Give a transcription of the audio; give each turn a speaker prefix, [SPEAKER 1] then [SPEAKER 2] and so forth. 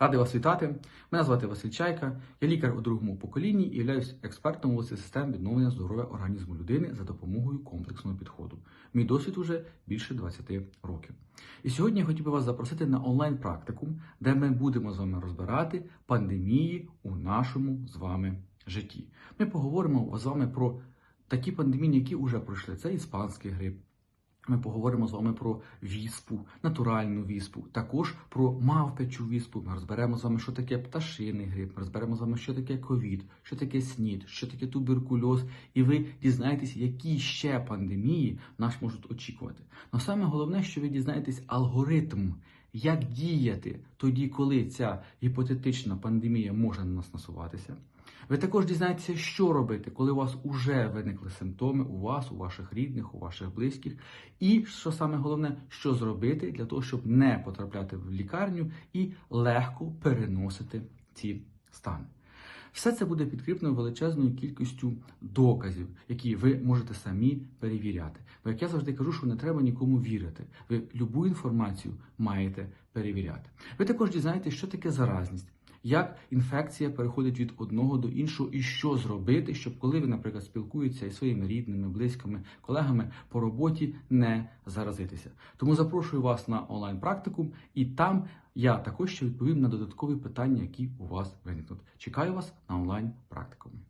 [SPEAKER 1] Радий вас вітати. Мене звати Василь Чайка. Я лікар у другому поколінні і являюсь експертом області систем відновлення здоров'я організму людини за допомогою комплексного підходу. Мій досвід уже більше 20 років. І сьогодні я хотів би вас запросити на онлайн-практикум, де ми будемо з вами розбирати пандемії у нашому з вами житті. Ми поговоримо з вами про такі пандемії, які вже пройшли. Це іспанський грип. Ми поговоримо з вами про віспу, натуральну віспу, також про мавпячу віспу. Ми розберемо з вами, що таке пташиний грип. Ми розберемо з вами, що таке ковід, що таке снід, що таке туберкульоз. І ви дізнаєтесь, які ще пандемії нас можуть очікувати. Але саме головне, що ви дізнаєтесь алгоритм, як діяти тоді, коли ця гіпотетична пандемія може на нас насуватися. Ви також дізнаєтеся, що робити, коли у вас уже виникли симптоми у вас, у ваших рідних, у ваших близьких, і що саме головне, що зробити для того, щоб не потрапляти в лікарню і легко переносити ці стани. Все це буде підкріплено величезною кількістю доказів, які ви можете самі перевіряти. Бо як я завжди кажу, що не треба нікому вірити. Ви любу інформацію маєте перевіряти. Ви також дізнаєтесь, що таке заразність. Як інфекція переходить від одного до іншого, і що зробити, щоб коли ви, наприклад, спілкуєтеся із своїми рідними, близькими, колегами по роботі, не заразитися. Тому запрошую вас на онлайн-практикум, і там я також ще відповім на додаткові питання, які у вас виникнуть. Чекаю вас на онлайн-практикумі.